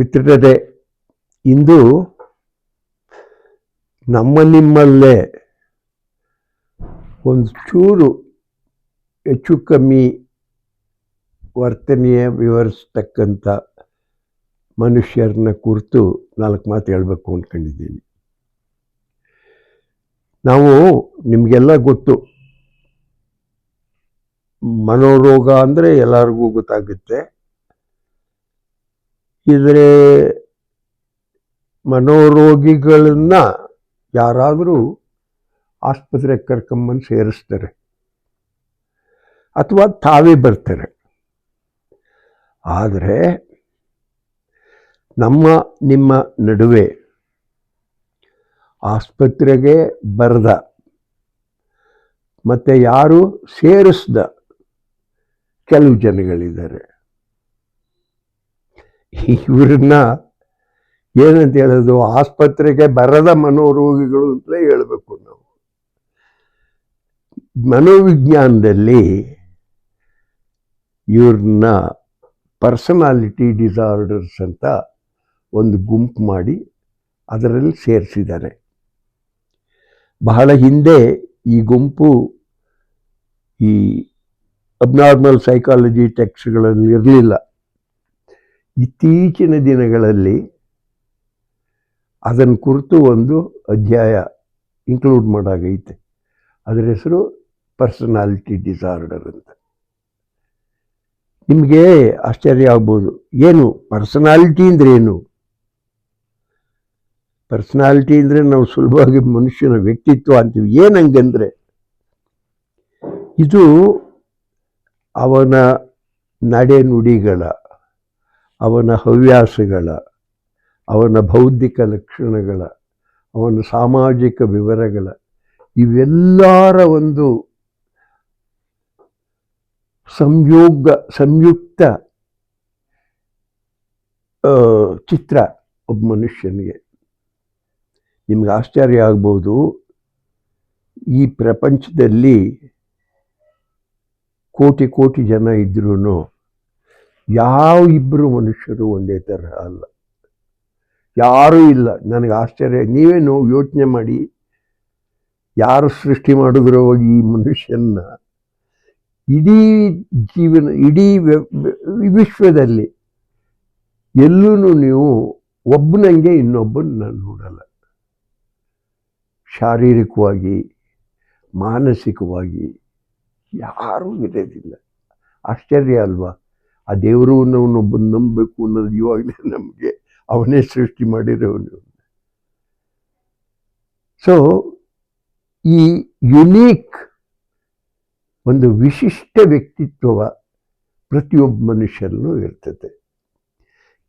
ಮಿತ್ರರೇ, ಇಂದು ನಮ್ಮ ನಿಮ್ಮಲ್ಲೇ ಒಂದು ಚೂರು ಹೆಚ್ಚು ಕಮ್ಮಿ ವರ್ತನೆಯ ವಿವರಿಸ್ತಕ್ಕಂಥ ಮನುಷ್ಯರನ್ನ ಕುರಿತು ನಾಲ್ಕು ಮಾತು ಹೇಳಬೇಕು ಅಂದ್ಕೊಂಡಿದ್ದೀನಿ ನಾವು ನಿಮಗೆಲ್ಲ ಗೊತ್ತು. ಮನೋರೋಗ ಅಂದರೆ ಎಲ್ಲರಿಗೂ ಗೊತ್ತಾಗುತ್ತೆ. ಇದ್ರೆ ಮನೋರೋಗಿಗಳನ್ನ ಯಾರಾದರೂ ಆಸ್ಪತ್ರೆಗೆ ಕರ್ಕೊಂಬಂದು ಸೇರಿಸ್ತಾರೆ. ಅಥವಾ ತಾವೇ ಬರ್ತಾರೆ. ಆದರೆ ನಮ್ಮ, ನಿಮ್ಮ ನಡುವೆ ಆಸ್ಪತ್ರೆಗೆ ಬರದ ಮತ್ತು ಯಾರು ಸೇರಿಸ್ದ ಕೆಲವು ಜನಗಳಿದ್ದಾರೆ. ಇವ್ರನ್ನ ಏನಂತ ಹೇಳೋದು, ಆಸ್ಪತ್ರೆಗೆ ಬರದ ಮನೋರೋಗಿಗಳು ಅಂತಲೇ ಹೇಳಬೇಕು ನಾವು. ಮನೋವಿಜ್ಞಾನದಲ್ಲಿ ಇವ್ರನ್ನ ಪರ್ಸನಾಲಿಟಿ ಡಿಸಾರ್ಡರ್ಸ್ ಅಂತ ಒಂದು ಗುಂಪು ಮಾಡಿ ಅದರಲ್ಲಿ ಸೇರಿಸಿದ್ದಾರೆ. ಬಹಳ ಹಿಂದೆ ಈ ಗುಂಪು ಈ ಅಬ್ನಾರ್ಮಲ್ ಸೈಕಾಲಜಿ ಟೆಕ್ಸ್ಟ್ಗಳಲ್ಲಿ ಇರಲಿಲ್ಲ. ಇತ್ತೀಚಿನ ದಿನಗಳಲ್ಲಿ ಅದನ್ನು ಕುರಿತು ಒಂದು ಅಧ್ಯಾಯ ಇನ್ಕ್ಲೂಡ್ ಮಾಡಾಗೈತೆ. ಅದರ ಹೆಸರು ಪರ್ಸನಾಲಿಟಿ ಡಿಸಾರ್ಡರ್ ಅಂತ. ನಿಮಗೆ ಆಶ್ಚರ್ಯ ಆಗ್ಬೋದು. ಏನು ಪರ್ಸನಾಲಿಟಿ ಅಂದರೆ ಏನು? ಪರ್ಸನಾಲಿಟಿ ಅಂದರೆ ನಾವು ಸುಲಭವಾಗಿ ಮನುಷ್ಯನ ವ್ಯಕ್ತಿತ್ವ ಅಂತೀವಿ. ಏನಂಗಂದ್ರೆ ಇದು ಅವನ ನಡೆ ನುಡಿಗಳ ಅವನ ಹವ್ಯಾಸಗಳ, ಅವನ ಬೌದ್ಧಿಕ ಲಕ್ಷಣಗಳ, ಅವನ ಸಾಮಾಜಿಕ ವಿವರಗಳ, ಇವೆಲ್ಲರ ಒಂದು ಸಂಯೋಗ, ಸಂಯುಕ್ತ ಚಿತ್ರ ಒಬ್ಬ ಮನುಷ್ಯನಿಗೆ. ನಿಮ್ಗೆ ಆಶ್ಚರ್ಯ ಆಗ್ಬೋದು, ಈ ಪ್ರಪಂಚದಲ್ಲಿ ಕೋಟಿ ಕೋಟಿ ಜನ ಇದ್ರೂ ಯಾವ ಇಬ್ಬರು ಮನುಷ್ಯರು ಒಂದೇ ತರಹ ಅಲ್ಲ. ಯಾರೂ ಇಲ್ಲ. ನನಗೆ ಆಶ್ಚರ್ಯ. ನೀವೇನು ಯೋಚನೆ ಮಾಡಿ. ಯಾರು ಸೃಷ್ಟಿ ಮಾಡಿದ್ರೋ ಈ ಮನುಷ್ಯನ ಇಡೀ ಜೀವನ, ಇಡೀ ವಿಶ್ವದಲ್ಲಿ ಎಲ್ಲೂ ನೀವು ಒಬ್ಬನಂಗೆ ಇನ್ನೊಬ್ಬನ ನೋಡಲ್ಲ. ಶಾರೀರಿಕವಾಗಿ, ಮಾನಸಿಕವಾಗಿ ಯಾರೂ ಇರೋದಿಲ್ಲ. ಆಶ್ಚರ್ಯ ಅಲ್ವಾ? ಆ ದೇವರು ಒಬ್ಬ ನಂಬಬೇಕು ಅನ್ನೋದು ಇವಾಗಲೇ ನಮಗೆ ಅವನೇ ಸೃಷ್ಟಿ ಮಾಡಿರೋನು. ಸೊ ಈ ಯುನೀಕ್ ಒಂದು ವಿಶಿಷ್ಟ ವ್ಯಕ್ತಿತ್ವ ಪ್ರತಿಯೊಬ್ಬ ಮನುಷ್ಯರಲ್ಲೂ ಇರ್ತದೆ.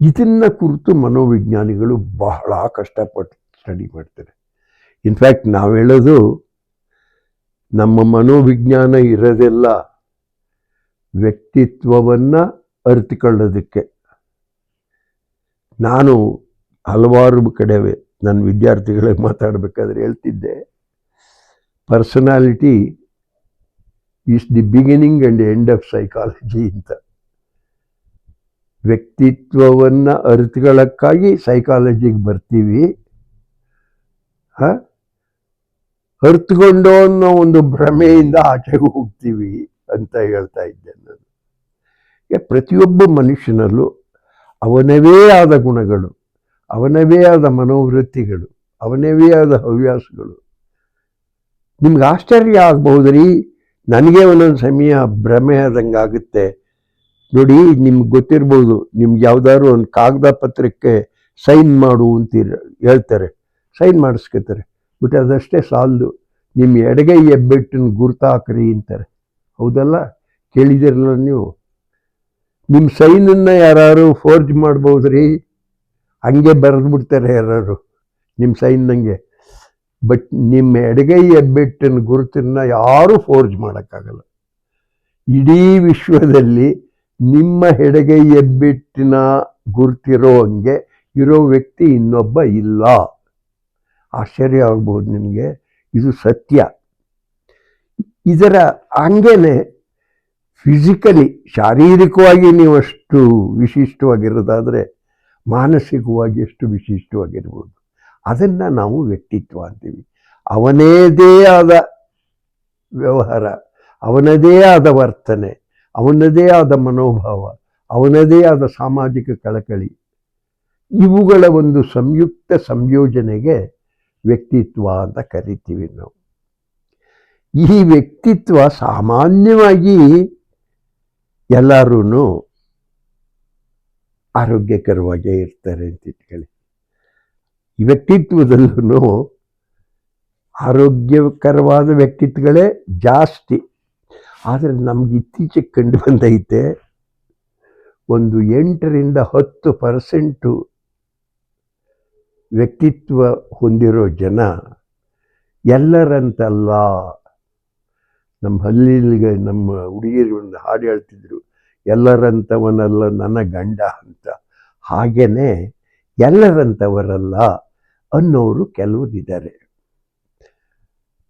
ಇದನ್ನು ಕುರಿತು ಮನೋವಿಜ್ಞಾನಿಗಳು ಬಹಳ ಕಷ್ಟಪಟ್ಟು ಸ್ಟಡಿ ಮಾಡ್ತಾರೆ. ಇನ್ಫ್ಯಾಕ್ಟ್ ನಾವು ಹೇಳೋದು ನಮ್ಮ ಮನೋವಿಜ್ಞಾನ ಇರೋದೆಲ್ಲ ವ್ಯಕ್ತಿತ್ವವನ್ನು ಅರಿತುಕೊಳ್ಳೋದಕ್ಕೆ. ನಾನು ಹಲವಾರು ಕಡೆವೆ ನನ್ನ ವಿದ್ಯಾರ್ಥಿಗಳಿಗೆ ಮಾತಾಡಬೇಕಾದ್ರೆ ಹೇಳ್ತಿದ್ದೆ personality is the beginning and end of psychology ಅಂತ. ವ್ಯಕ್ತಿತ್ವವನ್ನು ಅರಿತುಗಳಕ್ಕಾಗಿ ಸೈಕಾಲಜಿಗೆ ಬರ್ತೀವಿ. ಹ? ಅರಿತುಕೊಂಡು ಅನ್ನೋ ಒಂದು ಭ್ರಮೆಯಿಂದ ಆಚೆಗೆ ಹೋಗ್ತೀವಿ ಅಂತ ಹೇಳ್ತಾ ಇದ್ದೆ ನಾನು ಈಗ ಪ್ರತಿಯೊಬ್ಬ ಮನುಷ್ಯನಲ್ಲೂ ಅವನವೇ ಆದ ಗುಣಗಳು, ಅವನವೇ ಆದ ಮನೋವೃತ್ತಿಗಳು, ಅವನವೇ ಆದ ಹವ್ಯಾಸಗಳು. ನಿಮ್ಗೆ ಆಶ್ಚರ್ಯ ಆಗ್ಬಹುದ್ರಿ? ನನಗೆ ಒಂದೊಂದು ಸಮಯ ಭ್ರಮೆ ಆದಂಗೆ ಆಗುತ್ತೆ. ನೋಡಿ, ನಿಮ್ಗೆ ಗೊತ್ತಿರ್ಬೋದು, ನಿಮ್ಗೆ ಯಾವ್ದಾದ್ರು ಒಂದು ಕಾಗದ ಪತ್ರಕ್ಕೆ ಸೈನ್ ಮಾಡು ಅಂತ ಹೇಳ್ತಾರೆ. ಸೈನ್ ಮಾಡಿಸ್ಕೊತಾರೆ. ಬಟ್ ಅದಷ್ಟೇ ಸಾಲದು. ನಿಮ್ಮ ಎಡಗೈ ಹೆಬ್ಬೆಟ್ಟನ್ನು ಗುರ್ತು ಅಂತಾರೆ. ಹೌದಲ್ಲ? ಕೇಳಿದಿರಲ್ಲ ನೀವು? ನಿಮ್ಮ ಸೈನನ್ನು ಯಾರು ಫೋರ್ಜ್ ಮಾಡ್ಬೋದ್ರಿ? ಹಂಗೆ ಬರೆದು ಬಿಡ್ತಾರೆ ಯಾರು ನಿಮ್ಮ ಸೈನ್ನಂಗೆ ಬಟ್ ನಿಮ್ಮ ಎಡಗೈ ಹೆಬ್ಬೆಟ್ಟಿನ ಗುರುತಿನ ಯಾರೂ ಫೋರ್ಜ್ ಮಾಡೋಕ್ಕಾಗಲ್ಲ. ಇಡೀ ವಿಶ್ವದಲ್ಲಿ ನಿಮ್ಮ ಎಡಗೈ ಹೆಬ್ಬೆಟ್ಟಿನ ಗುರುತಿರೋ ಹಂಗೆ ಇರೋ ವ್ಯಕ್ತಿ ಇನ್ನೊಬ್ಬ ಇಲ್ಲ. ಆಶ್ಚರ್ಯ ಆಗ್ಬೋದು ನಿಮಗೆ. ಇದು ಸತ್ಯ. ಇದರ ಹಂಗೇನೆ ಫಿಸಿಕಲಿ ಶಾರೀರಿಕವಾಗಿ ನೀವು ಅಷ್ಟು ವಿಶಿಷ್ಟವಾಗಿರೋದಾದರೆ ಮಾನಸಿಕವಾಗಿ ಎಷ್ಟು ವಿಶಿಷ್ಟವಾಗಿರ್ಬೋದು. ಅದನ್ನು ನಾವು ವ್ಯಕ್ತಿತ್ವ ಅಂತೀವಿ. ಅವನೇದೇ ಆದ ವ್ಯವಹಾರ, ಅವನದೇ ಆದ ವರ್ತನೆ, ಅವನದೇ ಆದ ಮನೋಭಾವ, ಅವನದೇ ಆದ ಸಾಮಾಜಿಕ ಕಳಕಳಿ, ಇವುಗಳ ಒಂದು ಸಂಯುಕ್ತ ಸಂಯೋಜನೆಗೆ ವ್ಯಕ್ತಿತ್ವ ಅಂತ ಕರಿತೀವಿ ನಾವು. ಈ ವ್ಯಕ್ತಿತ್ವ ಸಾಮಾನ್ಯವಾಗಿ ಎಲ್ಲರೂ ಆರೋಗ್ಯಕರವಾಗೇ ಇರ್ತಾರೆ ಅಂತ ಇಟ್ಕೊಳ್ಳಿ. ವ್ಯಕ್ತಿತ್ವದಲ್ಲೂ ಆರೋಗ್ಯಕರವಾದ ವ್ಯಕ್ತಿತ್ವಗಳೇ ಜಾಸ್ತಿ. ಆದರೆ ನಮ್ಗೆ ಇತ್ತೀಚೆಗೆ ಕಂಡು ಬಂದೈತೆ, ಒಂದು ಎಂಟರಿಂದ ಹತ್ತು ಪರ್ಸೆಂಟು ವ್ಯಕ್ತಿತ್ವ ಹೊಂದಿರೋ ಜನ ಎಲ್ಲರಂತಲ್ಲ ನಮ್ಮ ಹಳ್ಳಿಗೆ ನಮ್ಮ ಹುಡುಗಿರು ಒಂದು ಹಾಡು ಹೇಳ್ತಿದ್ರು, ಎಲ್ಲರಂಥವನಲ್ಲ ನನ್ನ ಗಂಡ ಅಂತ. ಹಾಗೇ ಎಲ್ಲರಂಥವರಲ್ಲ ಅನ್ನೋರು ಕೆಲವರಿದ್ದಾರೆ.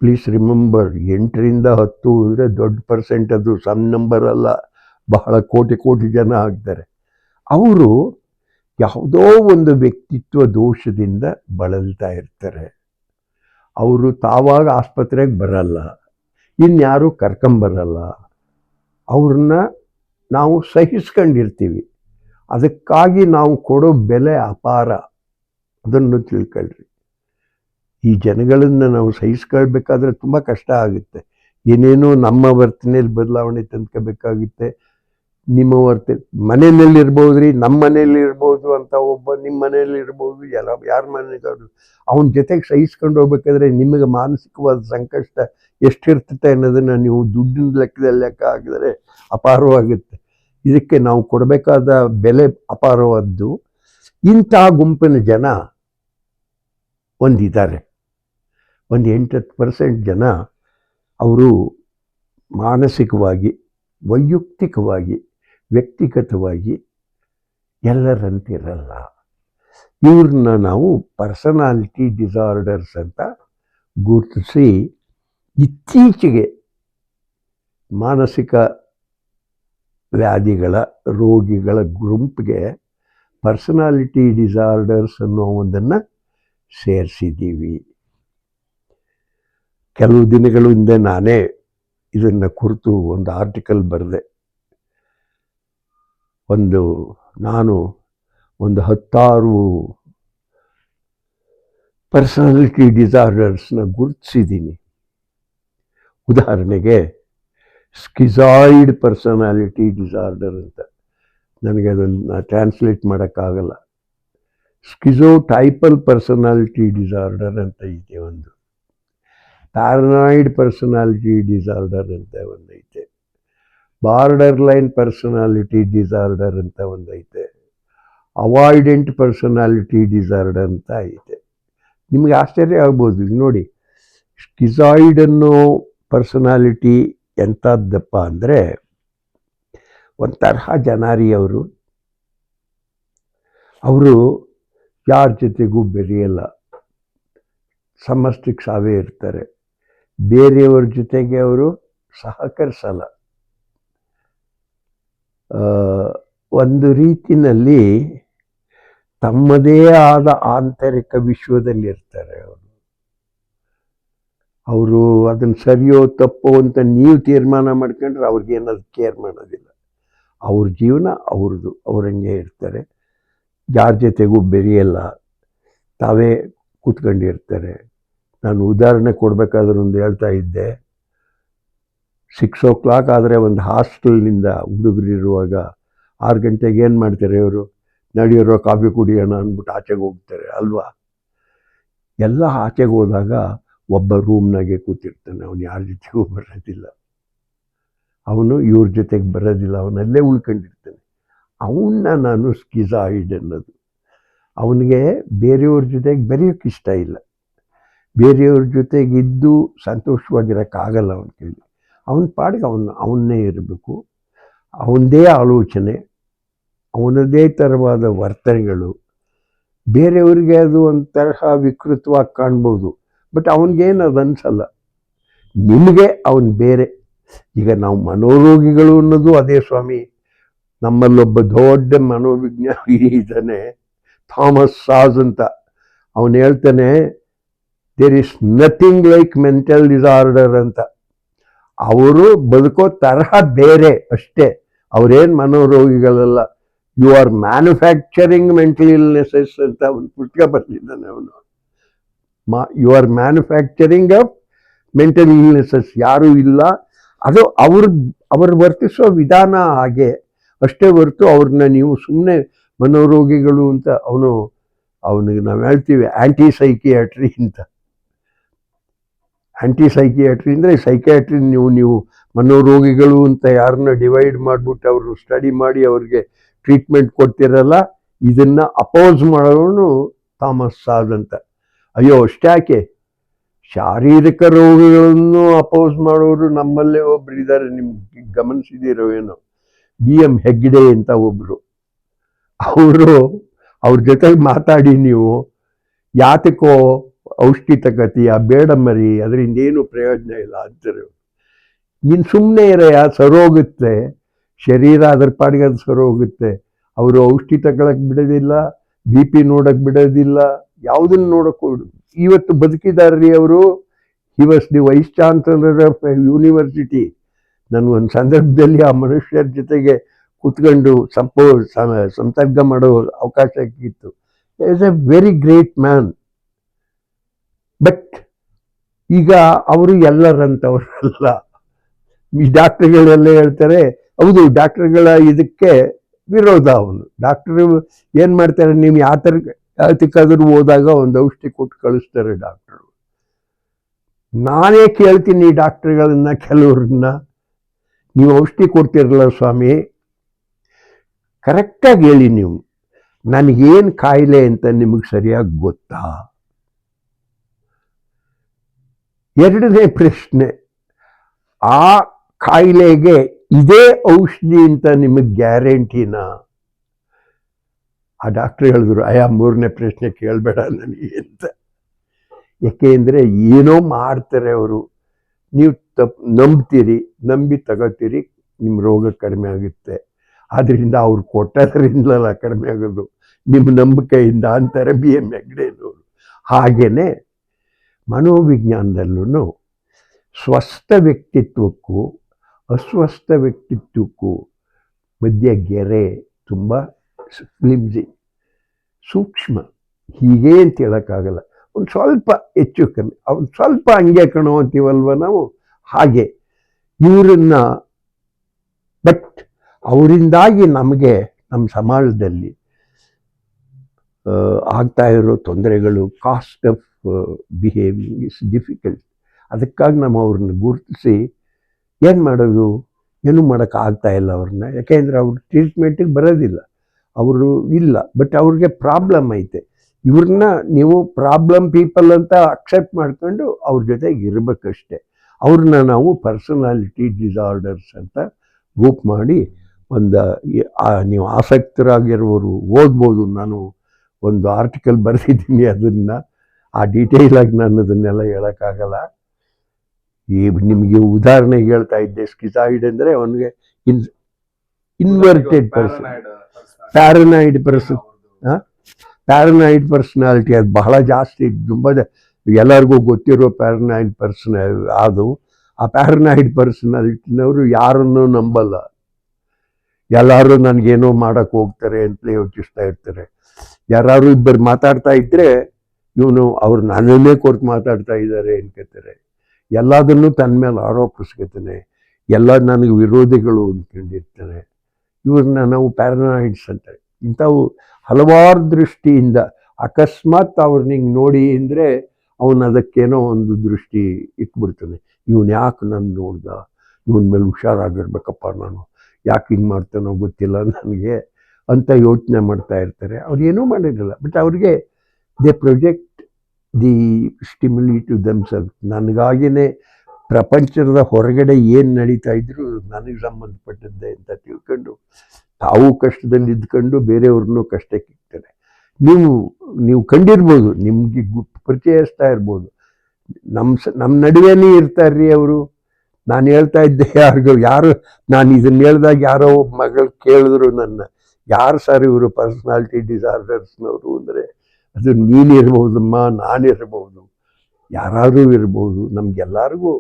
ಪ್ಲೀಸ್ ರಿಮೆಂಬರ್ ಎಂಟರಿಂದ ಹತ್ತು ಅಂದರೆ ದೊಡ್ಡ ಪರ್ಸೆಂಟ್ ಅದು, ಸಣ್ಣ ನಂಬರ್ ಅಲ್ಲ, ಬಹಳ ಕೋಟಿ ಕೋಟಿ ಜನ ಆಗ್ತಾರೆ. ಅವರು ಯಾವುದೋ ಒಂದು ವ್ಯಕ್ತಿತ್ವ ದೋಷದಿಂದ ಬಳಲ್ತಾ ಇರ್ತಾರೆ. ಅವರು ತಾವಾಗ ಆಸ್ಪತ್ರೆಗೆ ಬರಲ್ಲ. ಇನ್ಯಾರು ಕರ್ಕೊಂಬರಲ್ಲ. ಅವ್ರನ್ನ ನಾವು ಸಹಿಸ್ಕೊಂಡಿರ್ತೀವಿ. ಅದಕ್ಕಾಗಿ ನಾವು ಕೊಡೋ ಬೆಲೆ ಅಪಾರ. ಅದನ್ನು ತಿಳ್ಕೊಳ್ರಿ. ಈ ಜನಗಳನ್ನು ನಾವು ಸಹಿಸ್ಕೊಳ್ಬೇಕಾದ್ರೆ ತುಂಬ ಕಷ್ಟ ಆಗುತ್ತೆ. ಏನೇನೋ ನಮ್ಮ ವರ್ತನೆಯಲ್ಲಿ ಬದಲಾವಣೆ ತಂದ್ಕೋಬೇಕಾಗುತ್ತೆ. ನಿಮ್ಮ ವರ್ತೆ, ಮನೆಯಲ್ಲಿ ಇರ್ಬೋದು ರೀ ನಮ್ಮ ಮನೆಯಲ್ಲಿ ಇರ್ಬೋದು ಅಂತ ಒಬ್ಬ ನಿಮ್ಮ ಮನೆಯಲ್ಲಿ ಇರ್ಬೋದು, ಎಲ್ಲ, ಯಾರ ಮನೆಗಾದ್ರು ಅವನ ಜೊತೆಗೆ ಸಹಿಸ್ಕೊಂಡು ಹೋಗ್ಬೇಕಾದ್ರೆ ನಿಮಗೆ ಮಾನಸಿಕವಾದ ಸಂಕಷ್ಟ ಎಷ್ಟಿರ್ತದೆ ಅನ್ನೋದನ್ನು ನೀವು ದುಡ್ಡಿನ ಲೆಕ್ಕದಲ್ಲಿ ಲೆಕ್ಕ ಹಾಕಿದರೆ ಅಪಾರವಾಗುತ್ತೆ. ಇದಕ್ಕೆ ನಾವು ಕೊಡಬೇಕಾದ ಬೆಲೆ ಅಪಾರವಾದ್ದು. ಇಂಥ ಗುಂಪಿನ ಜನ ಒಂದಿದ್ದಾರೆ. ಒಂದು ಎಂಟತ್ತು ಪರ್ಸೆಂಟ್ ಜನ ಅವರು ಮಾನಸಿಕವಾಗಿ, ವೈಯಕ್ತಿಕವಾಗಿ ವ್ಯಕ್ತಿಗತವಾಗಿ ಎಲ್ಲರಂತಿರಲ್ಲ. ಇವ್ರನ್ನ ನಾವು ಪರ್ಸನಾಲಿಟಿ ಡಿಸಾರ್ಡರ್ಸ್ ಅಂತ ಗುರುತಿಸಿ ಇತ್ತೀಚೆಗೆ ಮಾನಸಿಕ ವ್ಯಾಧಿಗಳ, ರೋಗಿಗಳ ಗುಂಪಿಗೆ ಪರ್ಸನಾಲಿಟಿ ಡಿಸಾರ್ಡರ್ಸ್ ಅನ್ನೋ ಒಂದನ್ನು ಸೇರಿಸಿದ್ದೀವಿ. ಕೆಲವು ದಿನಗಳ ಹಿಂದೆ ನಾನೇ ಇದನ್ನು ಕುರಿತು ಒಂದು ಆರ್ಟಿಕಲ್ ಬರೆದೆ. ಒಂದು ನಾನು ಒಂದು ಹತ್ತಾರು ಪರ್ಸನಾಲಿಟಿ ಡಿಸಾರ್ಡರ್ಸ್ನ ಗುರುತಿಸಿದ್ದೀನಿ. ಉದಾಹರಣೆಗೆ ಸ್ಕಿಜಾಯ್ಡ್ ಪರ್ಸನಾಲಿಟಿ ಡಿಸಾರ್ಡರ್ ಅಂತ. ನನಗೆ ಅದನ್ನು ಟ್ರಾನ್ಸ್ಲೇಟ್ ಮಾಡೋಕ್ಕಾಗಲ್ಲ. ಸ್ಕಿಝೋ ಟೈಪಲ್ ಪರ್ಸನಾಲಿಟಿ ಡಿಸಾರ್ಡರ್ ಅಂತ ಇದೆ ಒಂದು. ಪ್ಯಾರನಾಯ್ಡ್ ಪರ್ಸನಾಲಿಟಿ ಡಿಸಾರ್ಡರ್ ಅಂತ ಒಂದೈತೆ. ಬಾರ್ಡರ್ ಲೈನ್ ಪರ್ಸನಾಲಿಟಿ ಡಿಸಾರ್ಡರ್ ಅಂತ ಒಂದೈತೆ. ಅವಾಯ್ಡೆಂಟ್ ಪರ್ಸನಾಲಿಟಿ ಡಿಸಾರ್ಡರ್ ಅಂತ ಐತೆ. ನಿಮಗೆ ಆಶ್ಚರ್ಯ ಆಗ್ಬೋದು. ಈಗ ನೋಡಿ, ಸ್ಕಿಜಾಯ್ಡ್ ಅನ್ನೋ ಪರ್ಸನಾಲಿಟಿ ಎಂಥದ್ದಪ್ಪ ಅಂದರೆ ಒಂದು ತರಹ ಜನಾರಿ ಅವರು. ಅವರು ಯಾರ ಜೊತೆಗೂ ಬೆರೆಯಲ್ಲ. ಸಮಷ್ಟಿಗೆ ಸಾವೇ ಇರ್ತಾರೆ. ಬೇರೆಯವ್ರ ಜೊತೆಗೆ ಅವರು ಸಹಕರಿಸಲ್ಲ. ಒಂದು ರೀತಿನಲ್ಲಿ ತಮ್ಮದೇ ಆದ ಆಂತರಿಕ ವಿಶ್ವದಲ್ಲಿ ಇರ್ತಾರೆ ಅವರು. ಅವರು ಅದನ್ನು ಸರಿಯೋ ತಪ್ಪೋ ಅಂತ ನೀವು ತೀರ್ಮಾನ ಮಾಡ್ಕೊಂಡ್ರೆ ಅವ್ರಿಗೇನದು ಕೇರ್ ಮಾಡೋದಿಲ್ಲ. ಅವ್ರ ಜೀವನ ಅವ್ರದ್ದು, ಅವ್ರಂಗೆ ಇರ್ತಾರೆ. ಯಾರ ಜೊತೆಗೂ ಬೆರೆಯಲ್ಲ. ತಾವೇ ಕೂತ್ಕೊಂಡಿರ್ತಾರೆ. ನಾನು ಉದಾಹರಣೆ ಕೊಡಬೇಕಾದ್ರೆ ಒಂದು ಹೇಳ್ತಾ ಇದ್ದೆ. ಸಿಕ್ಸ್ ಓ ಕ್ಲಾಕ್ ಆದರೆ ಒಂದು ಹಾಸ್ಟೆಲ್ನಿಂದ ಹುಡುಗರಿರುವಾಗ ಆರು ಗಂಟೆಗೆ ಏನು ಮಾಡ್ತಾರೆ ಇವರು? ನಡೆಯೋರೋ ಕಾಫಿ ಕುಡಿಯೋಣ ಅಂದ್ಬಿಟ್ಟು ಆಚೆಗೆ ಹೋಗ್ತಾರೆ, ಅಲ್ವಾ? ಎಲ್ಲ ಆಚೆಗೆ ಹೋದಾಗ ಒಬ್ಬ ರೂಮ್ನಾಗೆ ಕೂತಿರ್ತಾನೆ, ಅವನು ಯಾರ ಜೊತೆಗೂ ಬರೋದಿಲ್ಲ. ಅವನು ಇವ್ರ ಜೊತೆಗೆ ಬರೋದಿಲ್ಲ ಅವನಲ್ಲೇ ಉಳ್ಕೊಂಡಿರ್ತಾನೆ. ಅವನ್ನ ನಾನು ಸ್ಕಿಜಾಯಿಡ್ ಅನ್ನೋದು. ಅವನಿಗೆ ಬೇರೆಯವ್ರ ಜೊತೆಗೆ ಬೆರೆಯೋಕ್ಕೆ ಇಷ್ಟ ಇಲ್ಲ. ಬೇರೆಯವ್ರ ಜೊತೆಗಿದ್ದು ಸಂತೋಷವಾಗಿರೋಕ್ಕಾಗಲ್ಲ ಅವನ ಕೈಲಿ. ಅವನ ಪಾಡಿಗೆ ಅವನು ಅವನ್ನೇ ಇರಬೇಕು. ಅವನದೇ ಆಲೋಚನೆ, ಅವನದೇ ಥರವಾದ ವರ್ತನೆಗಳು. ಬೇರೆಯವ್ರಿಗೆ ಅದು ಒಂದು ತರಹ ವಿಕೃತವಾಗಿ ಕಾಣ್ಬೋದು, ಬಟ್ ಅವನಿಗೇನು ಅದು ಅನಿಸಲ್ಲ. ನಿಮಗೆ ಅವನು ಬೇರೆ. ಈಗ ನಾವು ಮನೋರೋಗಿಗಳು ಅನ್ನೋದು ಅದೇ ಸ್ವಾಮಿ. ನಮ್ಮಲ್ಲೊಬ್ಬ ದೊಡ್ಡ ಮನೋವಿಜ್ಞಾನಿ ಇದ್ದಾನೆ, ಥಾಮಸ್ ಸಾಜ್ ಅಂತ. ಅವನು ಹೇಳ್ತಾನೆ there is nothing like mental disorder ಅಂತ. ಅವರು ಬದುಕೋ ತರಹ ಬೇರೆ ಅಷ್ಟೇ. ಅವ್ರೇನು ಮನೋರೋಗಿಗಳಲ್ಲ you are manufacturing mental illnesses ಅಂತ ಒಂದು ಪುಸ್ತಕ ಬರೆದಿದ್ದಾನೆ ಅವನು. ಮಾ you are manufacturing of mental illnesses ಯಾರೂ ಇಲ್ಲ. ಅದು ಅವ್ರ, ಅವ್ರು ವರ್ತಿಸೋ ವಿಧಾನ ಹಾಗೆ. ಅಷ್ಟೇ ಹೊರತು ಅವ್ರನ್ನ ನೀವು ಸುಮ್ಮನೆ ಮನೋರೋಗಿಗಳು ಅಂತ ಅವನು, ಅವನಿಗೆ ನಾವು ಹೇಳ್ತೀವಿ ಆ್ಯಂಟಿ ಸೈಕಿಯಾಟ್ರಿ ಅಂತ. ಆ್ಯಂಟಿ ಸೈಕಿಯಾಟ್ರಿ ಅಂದರೆ ಸೈಕಿಯಾಟ್ರಿ ನೀವು ನೀವು ಮನೋರೋಗಿಗಳು ಅಂತ ಯಾರನ್ನ ಡಿವೈಡ್ ಮಾಡಿಬಿಟ್ಟು ಅವರು ಸ್ಟಡಿ ಮಾಡಿ ಅವ್ರಿಗೆ ಟ್ರೀಟ್ಮೆಂಟ್ ಕೊಡ್ತಿರಲ್ಲ, ಇದನ್ನು ಅಪೋಸ್ ಮಾಡೋನು ಥಾಮಸ್ ಸಾದ್ ಅಂತ. ಅಯ್ಯೋ ಅಷ್ಟ್ಯಾಕೆ ಶಾರೀರಿಕ ರೋಗಗಳನ್ನು ಅಪೋಸ್ ಮಾಡೋರು ನಮ್ಮಲ್ಲೇ ಒಬ್ರು ಇದ್ದಾರೆ ನಿಮ್ಗೆ ಗಮನಿಸಿದಿರೋ ಏನೋ? ಬಿ. ಎಂ ಹೆಗ್ಡೆ ಅಂತ ಒಬ್ಬರು ಅವರು ಅವ್ರ ಜೊತೆಗೆ ಮಾತಾಡಿ ನೀವು, ಯಾತಕ್ಕೋ ಔಷಧಿ ಕತಿಯ ಬೇಡ ಮರಿ, ಅದರಿಂದ ಏನು ಪ್ರಯೋಜನ ಇಲ್ಲ ಅಂತಾರೆ. ನೀನು ಸುಮ್ಮನೆ ಇರೆಯ ಸರೋಗುತ್ತೆ ಶರೀರ ಅದರ ಪಾಡಿಗೆ ಅದು ಸರೋಗುತ್ತೆ ಅವರು ಔಷಧಿ ತಗೊಳಕ್ಕೆ ಬಿಡೋದಿಲ್ಲ, ಬಿ ಪಿ ನೋಡಕ್ಕೆ ಬಿಡೋದಿಲ್ಲ, ಯಾವುದನ್ನು ನೋಡೋಕ್ಕೂ ಇವತ್ತು ಬದುಕಿದಾರ್ರಿ ಅವರು he was the vice chancellor of university ನನಗೊಂದು ಸಂದರ್ಭದಲ್ಲಿ ಆ ಮನುಷ್ಯರ ಜೊತೆಗೆ ಕೂತ್ಕೊಂಡು ಸಂಪೋ ಸಂಸರ್ಗ ಮಾಡೋ ಅವಕಾಶ ಸಿಕ್ಕಿತ್ತು is a very great man but ಈಗ ಅವರು ಎಲ್ಲರಂತವರಲ್ಲ. ಈ ಡಾಕ್ಟರ್ಗಳೆಲ್ಲ ಹೇಳ್ತಾರೆ, ಹೌದು, ಡಾಕ್ಟರ್ಗಳ ಇದಕ್ಕೆ ವಿರೋಧ ಅವನು. ಡಾಕ್ಟರ್ ಏನು ಮಾಡ್ತಾರೆ, ನೀವು ಯಾವ ಥರ ಯಾತಕ್ಕಾದ್ರೂ ಹೋದಾಗ ಒಂದು ಔಷಧಿ ಕೊಟ್ಟು ಕಳಿಸ್ತಾರೆ ಡಾಕ್ಟರು. ನಾನೇ ಕೇಳ್ತೀನಿ ಡಾಕ್ಟರ್ಗಳನ್ನ, ಕೆಲವ್ರನ್ನ. ನೀವು ಔಷಧಿ ಕೊಡ್ತಿರಲ್ಲ ಸ್ವಾಮಿ. ಕರೆಕ್ಟಾಗಿ ಹೇಳಿ ನೀವು. ನನಗೇನು ಕಾಯಿಲೆ ಅಂತ ನಿಮಗೆ ಸರಿಯಾಗಿ ಗೊತ್ತಾ? ಎರಡನೇ ಪ್ರಶ್ನೆ, ಆ ಕಾಯಿಲೆಗೆ ಇದೇ ಔಷಧಿ ಅಂತ ನಿಮಗೆ ಗ್ಯಾರಂಟಿನಾ? ಆ ಡಾಕ್ಟ್ರ್ ಹೇಳಿದ್ರು, ಅಯ್ಯ, ಮೂರನೇ ಪ್ರಶ್ನೆ ಕೇಳಬೇಡ ನನಗೆ ಅಂತ. ಯಾಕೆಂದರೆ ಏನೋ ಮಾಡ್ತಾರೆ ಅವರು. ನೀವು ತಪ್, ನಂಬ್ತೀರಿ, ನಂಬಿ ತಗೋತೀರಿ, ನಿಮ್ಮ ರೋಗ ಕಡಿಮೆ ಆಗುತ್ತೆ. ಆದ್ದರಿಂದ ಅವ್ರು ಕೊಟ್ಟದ್ರಿಂದಲಲ್ಲ ಕಡಿಮೆ ಆಗೋದು. ನಿಮ್ಮ ನಂಬಿಕೆಯಿಂದ ಅಂತಾರೆ ಬಿ ಎಂ ಹೆಗ್ಡೆನವರು. ಹಾಗೇನೆ ಮನೋವಿಜ್ಞಾನದಲ್ಲೂ ಸ್ವಸ್ಥ ವ್ಯಕ್ತಿತ್ವಕ್ಕೂ ಅಸ್ವಸ್ಥ ವ್ಯಕ್ತಿತ್ವಕ್ಕೂ ಮಧ್ಯ ಗೆರೆ ತುಂಬ ಫ್ಲಿಮ್ಸಿ ಸೂಕ್ಷ್ಮ. ಹೀಗೆ ಅಂತ ಹೇಳೋಕ್ಕಾಗಲ್ಲ. ಒಂದು ಸ್ವಲ್ಪ ಹೆಚ್ಚು ಕಮ್ಮಿ. ಅವ್ನು ಸ್ವಲ್ಪ ಹಂಗೆ ಕಣೋ ಅಂತೀವಲ್ವ ನಾವು? ಹಾಗೆ. ಇವರನ್ನು ಬಟ್ ಅವರಿಂದಾಗಿ ನಮಗೆ, ನಮ್ಮ ಸಮಾಜದಲ್ಲಿ ಆಗ್ತಾ ಇರೋ ತೊಂದರೆಗಳು, cost of behaving is difficult ಅದಕ್ಕಾಗಿ ನಾವು ಅವ್ರನ್ನ ಗುರುತಿಸಿ ಏನು ಮಾಡೋದು? ಏನೂ ಮಾಡೋಕ್ಕೆ ಆಗ್ತಾ ಇಲ್ಲ ಅವ್ರನ್ನ. ಯಾಕೆಂದರೆ ಅವ್ರ ಟ್ರೀಟ್ಮೆಂಟಿಗೆ ಬರೋದಿಲ್ಲ. ಅವರು ಇಲ್ಲ. ಬಟ್ ಅವ್ರಿಗೆ ಪ್ರಾಬ್ಲಮ್ ಐತೆ. ಇವ್ರನ್ನ ನೀವು ಪ್ರಾಬ್ಲಮ್ ಪೀಪಲ್ ಅಂತ ಅಕ್ಸೆಪ್ಟ್ ಮಾಡಿಕೊಂಡು ಅವ್ರ ಜೊತೆಗೆ ಇರಬೇಕಷ್ಟೆ. ಅವ್ರನ್ನ ನಾವು ಪರ್ಸನಾಲಿಟಿ ಡಿಸಾರ್ಡರ್ಸ್ ಅಂತ ಗ್ರೂಪ್ ಮಾಡಿ ಒಂದು ನೀವು ಆಸಕ್ತರಾಗಿರೋರು ಓದ್ಬೋದು. ನಾನು ಒಂದು ಆರ್ಟಿಕಲ್ ಬರೆದಿದ್ದೀನಿ ಅದನ್ನು. ಆ ಡೀಟೇಲಾಗಿ ನಾನು ಅದನ್ನೆಲ್ಲ ಹೇಳೋಕ್ಕಾಗಲ್ಲ. ಈ ನಿಮಗೆ ಉದಾಹರಣೆ ಹೇಳ್ತಾ ಇದ್ದೆ ಸ್ಕಿಸಾಯ್ಡ್ ಅಂದರೆ ಅವನಿಗೆ in inverted person paranoid person paranoid personality ಅದು ಬಹಳ ಜಾಸ್ತಿ, ತುಂಬ ಎಲ್ಲರಿಗೂ ಗೊತ್ತಿರೋ ಪ್ಯಾರನಾಯ್ಡ್ ಪರ್ಸನ್ ಅದು. ಆ ಪ್ಯಾರನಾಯ್ಡ್ ಪರ್ಸನಾಲಿಟಿನವರು ಯಾರನ್ನೂ ನಂಬಲ್ಲ. ಎಲ್ಲರೂ ನನಗೇನೋ ಮಾಡೋಕ್ಕೆ ಹೋಗ್ತಾರೆ ಅಂತಲೇ ಯೋಚಿಸ್ತಾ ಇರ್ತಾರೆ. ಯಾರು ಇಬ್ಬರು ಮಾತಾಡ್ತಾ ಇದ್ರೆ ಇವನು ಅವ್ರು ನನ್ನನ್ನೇ ಕೊರ್ತು ಮಾತಾಡ್ತಾ ಇದ್ದಾರೆ ಅನ್ಕೋತಾರೆ ಎಲ್ಲದನ್ನು ತನ್ನ ಮೇಲೆ ಆರೋಪಿಸ್ಕೊತಾನೆ ಎಲ್ಲ ನನಗೆ ವಿರೋಧಿಗಳು ಅಂದ್ಕೊಂಡಿರ್ತಾನೆ ಇವ್ರನ್ನ ನಾವು ಪ್ಯಾರನಾಯ್ಡ್ಸ್ ಅಂತಾರೆ. ಇಂಥವು ಹಲವಾರು ದೃಷ್ಟಿಯಿಂದ ಅಕಸ್ಮಾತ್ ಅವ್ರನ್ನ ಹಿಂಗೆ ನೋಡಿ ಅಂದರೆ ಅವನು ಅದಕ್ಕೇನೋ ಒಂದು ದೃಷ್ಟಿ ಇಟ್ಬಿಡ್ತಾನೆ. ಇವನು ಯಾಕೆ ನಾನು ನೋಡ್ದ? ಇವನ ಮೇಲೆ ಹುಷಾರಾಗಿರ್ಬೇಕಪ್ಪ ನಾನು. ಯಾಕೆ ಹಿಂಗೆ ಮಾಡ್ತಾನೋ ಗೊತ್ತಿಲ್ಲ ನನಗೆ ಅಂತ ಯೋಚನೆ ಮಾಡ್ತಾ ಇರ್ತಾರೆ. ಅವ್ರು ಏನೂ ಮಾಡಿರಲಿಲ್ಲ ಬಟ್ ಅವ್ರಿಗೆ they project the stimuli to themselves ನನಗಾಗಿನೇ ಪ್ರಪಂಚದ ಹೊರಗಡೆ ಏನು ನಡೀತಾ ಇದ್ರು ನನಗೆ ಸಂಬಂಧಪಟ್ಟದ್ದೇ ಅಂತ ತಿಳ್ಕೊಂಡು ತಾವು ಕಷ್ಟದಲ್ಲಿ ಇದ್ಕೊಂಡು ಬೇರೆಯವ್ರನ್ನೂ ಕಷ್ಟಕ್ಕೆ ಇಕ್ತಾರೆ. ನೀವು ನೀವು ಕಂಡಿರ್ಬೋದು, ನಿಮಗೆ ಪರಿಚಯಿಸ್ತಾ ಇರ್ಬೋದು. ನಮ್ಮ ಸ ನಮ್ಮ ನಡುವೆನೇ ಇರ್ತಾರ್ರಿ ಅವರು. ನಾನು ಹೇಳ್ತಾ ಇದ್ದೆ ಯಾರಿಗೂ, ಯಾರು, ನಾನು ಇದನ್ನು ಹೇಳ್ದಾಗ ಯಾರೋ ಒಬ್ಬ ಮಗಳು ಕೇಳಿದ್ರು ನನ್ನ. ಯಾರು ಸರ್ ಇವರು ಪರ್ಸ್ನಾಲಿಟಿ ಡಿಸಾರ್ಡರ್ಸ್ನವರು ಅಂದರೆ ಅದು ನೀನಿರ್ಬೋದಮ್ಮ ನಾನಿರ್ಬೋದು ಯಾರಾದರೂ ಇರ್ಬೋದು. ನಮಗೆಲ್ಲರಿಗೂ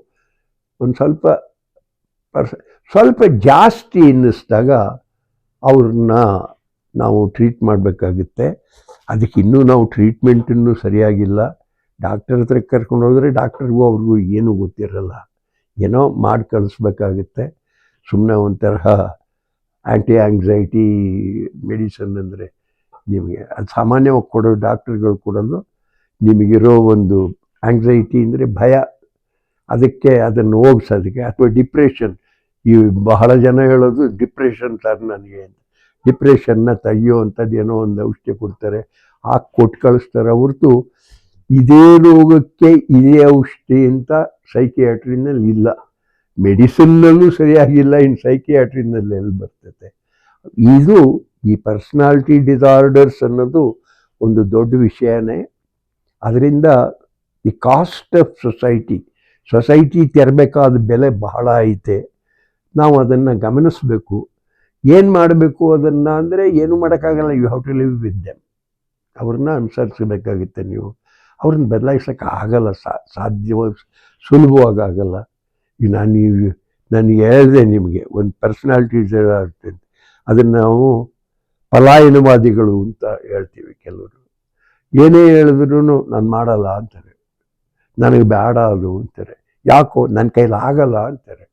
ಒಂದು ಸ್ವಲ್ಪ ಪರ್ಸ, ಸ್ವಲ್ಪ ಜಾಸ್ತಿ ಅನ್ನಿಸ್ದಾಗ ಅವ್ರನ್ನ ನಾವು ಟ್ರೀಟ್ ಮಾಡಬೇಕಾಗುತ್ತೆ. ಅದಕ್ಕೆ ಇನ್ನೂ ನಾವು ಟ್ರೀಟ್ಮೆಂಟನ್ನು ಸರಿಯಾಗಿಲ್ಲ. ಡಾಕ್ಟರ್ ಹತ್ರ ಕರ್ಕೊಂಡು ಹೋದರೆ ಡಾಕ್ಟರ್ಗೂ ಅವ್ರಿಗೂ ಏನೂ ಗೊತ್ತಿರಲ್ಲ. ಏನೋ ಮಾಡಿ ಕಳಿಸ್ಬೇಕಾಗುತ್ತೆ. ಸುಮ್ಮನೆ ಒಂಥರ ಆ್ಯಂಟಿ ಆಂಗ್ಸೈಟಿ ಮೆಡಿಸನ್ ಅಂದರೆ ನಿಮಗೆ ಅದು ಸಾಮಾನ್ಯವಾಗಿ ಕೊಡೋ ಡಾಕ್ಟರ್ಗಳು ಕೊಡೋದು ನಿಮಗಿರೋ ಒಂದು ಆಂಗ್ಸೈಟಿ ಅಂದರೆ ಭಯ. ಅದಕ್ಕೆ ಅದನ್ನು ಹೋಗ್ಸೋದಕ್ಕೆ ಅಥವಾ ಡಿಪ್ರೆಷನ್ ಈ ಬಹಳ ಜನ ಹೇಳೋದು ಡಿಪ್ರೆಷನ್ ಸರ್ ನನಗೆ ಅಂತ. ಡಿಪ್ರೆಷನ್ನ ತೆಗಿಯುವಂಥದ್ದು ಏನೋ ಒಂದು ಔಷಧಿ ಕೊಡ್ತಾರೆ. ಆ ಕೊಟ್ಟು ಕಳಿಸ್ತಾರೆ. ಹೊರತು ಇದೇ ರೋಗಕ್ಕೆ ಇದೇ ಔಷಧಿ ಅಂತ ಸೈಕಿಯಾಟ್ರಿನಲ್ಲಿ ಇಲ್ಲ. ಮೆಡಿಸಿನ್ನಲ್ಲೂ ಸರಿಯಾಗಿಲ್ಲ. ಇನ್ನು ಸೈಕಿಯಾಟ್ರಿನಲ್ಲಿ ಎಲ್ಲಿ ಬರ್ತದೆ? ಇದು ಈ ಪರ್ಸ್ನಾಲಿಟಿ ಡಿಸಾರ್ಡರ್ಸ್ ಅನ್ನೋದು ಒಂದು ದೊಡ್ಡ ವಿಷಯನೇ. ಅದರಿಂದ the cost of society society ತೆರಬೇಕಾದ ಬೆಲೆ ಬಹಳ ಐತೆ. ನಾವು ಅದನ್ನು ಗಮನಿಸಬೇಕು. ಏನು ಮಾಡಬೇಕು ಅದನ್ನು ಅಂದರೆ ಏನು ಮಾಡೋಕ್ಕಾಗಲ್ಲ you have to live with them ಅವ್ರನ್ನ ಅನುಸರಿಸಬೇಕಾಗುತ್ತೆ ನೀವು. ಅವ್ರನ್ನ ಬದಲಾಯಿಸೋಕೆ ಆಗಲ್ಲ ಸಾಧ್ಯವಾಗಿ ಸುಲಭವಾಗಿ ಆಗಲ್ಲ ನಾನು ನೀವು ನಾನು ಹೇಳಿದೆ ನಿಮಗೆ, ಒಂದು ಪರ್ಸ್ನಾಲಿಟಿ ಅದನ್ನು ನಾವು ಪಲಾಯನವಾದಿಗಳು ಅಂತ ಹೇಳ್ತೀವಿ ಕೆಲವರು. ಏನೇ ಹೇಳಿದ್ರು ನಾನು ಮಾಡಲ್ಲ ಅಂತಾರೆ. ನನಗೆ ಬೇಡ ಅದು ಅಂತಾರೆ. ಯಾಕೋ ನನ್ನ ಕೈಲಿ ಆಗಲ್ಲ ಅಂತಾರೆ.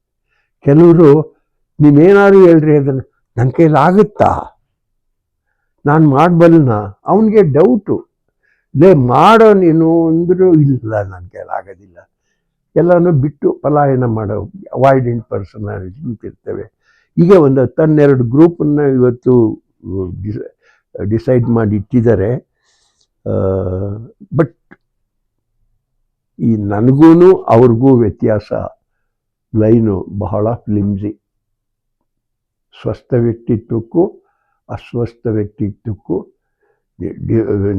ಕೆಲವರು ನೀವೇನಾದ್ರು ಹೇಳ್ರಿ ಅದನ್ನು ನನ್ನ ಕೈಲಿ ಆಗುತ್ತಾ? ನಾನು ಮಾಡಬಲ್ಲ ಅವನಿಗೆ ಡೌಟು ಲೇ ಮಾಡೋ ನೀನು ಅಂದರೂ ಇಲ್ಲ ನನ್ನ ಕೈಲಿ ಆಗೋದಿಲ್ಲ. ಎಲ್ಲನೂ ಬಿಟ್ಟು ಪಲಾಯನ ಮಾಡೋ. ಅವಾಯ್ಡೆಂಟ್ ಪರ್ಸನಾಲಿಟಿ ಅಂತಿರ್ತೇವೆ. ಈಗ ಒಂದು ಹತ್ತನ್ನೆರಡು ಗ್ರೂಪನ್ನು ಇವತ್ತು ಡಿಸೈಡ್ ಮಾಡಿ ಇಟ್ಟಿದ್ದಾರೆ. ಬಟ್ ಈ ನನಗೂ ಅವ್ರಿಗೂ ವ್ಯತ್ಯಾಸ. ಲೈನು ಬಹಳ ಫ್ಲಿಮ್ಸಿ. ಸ್ವಸ್ಥ ವ್ಯಕ್ತಿತ್ವಕ್ಕೂ ಅಸ್ವಸ್ಥ ವ್ಯಕ್ತಿತ್ವಕ್ಕೂ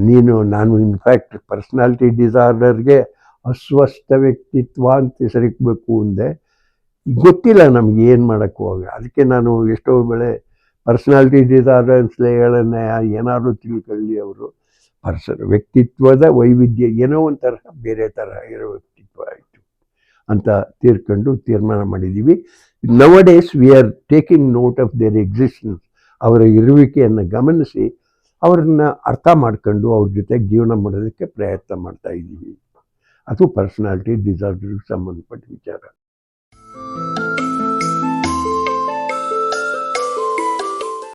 ನೀನು, ನಾನು ಇನ್ಫ್ಯಾಕ್ಟ್ ಪರ್ಸ್ನಾಲಿಟಿ ಡಿಸಾರ್ಡರ್ಗೆ ಅಸ್ವಸ್ಥ ವ್ಯಕ್ತಿತ್ವ ಅಂತ ಹೆಸರಿಕ್ಬೇಕು ಅಂದೆ, ಗೊತ್ತಿಲ್ಲ ನಮ್ಗೆ ಏನು ಮಾಡೋಕ್ಕೂ. ಅದಕ್ಕೆ ನಾನು ಎಷ್ಟೋ ವೇಳೆ ಪರ್ಸ್ನಾಲಿಟಿ ಡಿಸಾರ್ಡರ್ಸ್ಲೇ ಹೇಳೋಣ ಏನಾದರೂ ತಿಳ್ಕೊಳ್ಳಿ ಅವರು. ಪರ್ಸನ್ ವ್ಯಕ್ತಿತ್ವದ ವೈವಿಧ್ಯ ಏನೋ ಒಂಥರ ಬೇರೆ ಥರ ಇರೋ ವ್ಯಕ್ತಿತ್ವ ಆಯಿತು ಅಂತ ತೀರ್ಕೊಂಡು ತೀರ್ಮಾನ ಮಾಡಿದ್ದೀವಿ nowadays we are taking note of their existence ಅವರ ಇರುವಿಕೆಯನ್ನು ಗಮನಿಸಿ ಅವ್ರನ್ನ ಅರ್ಥ ಮಾಡ್ಕೊಂಡು ಅವ್ರ ಜೊತೆಗೆ ಜೀವನ ಮಾಡೋದಕ್ಕೆ ಪ್ರಯತ್ನ ಮಾಡ್ತಾ ಇದ್ದೀವಿ ಅದು ಪರ್ಸನಾಲಿಟಿ ಡಿಸಾರ್ಡರ್ಗೆ ಸಂಬಂಧಪಟ್ಟ ವಿಚಾರ.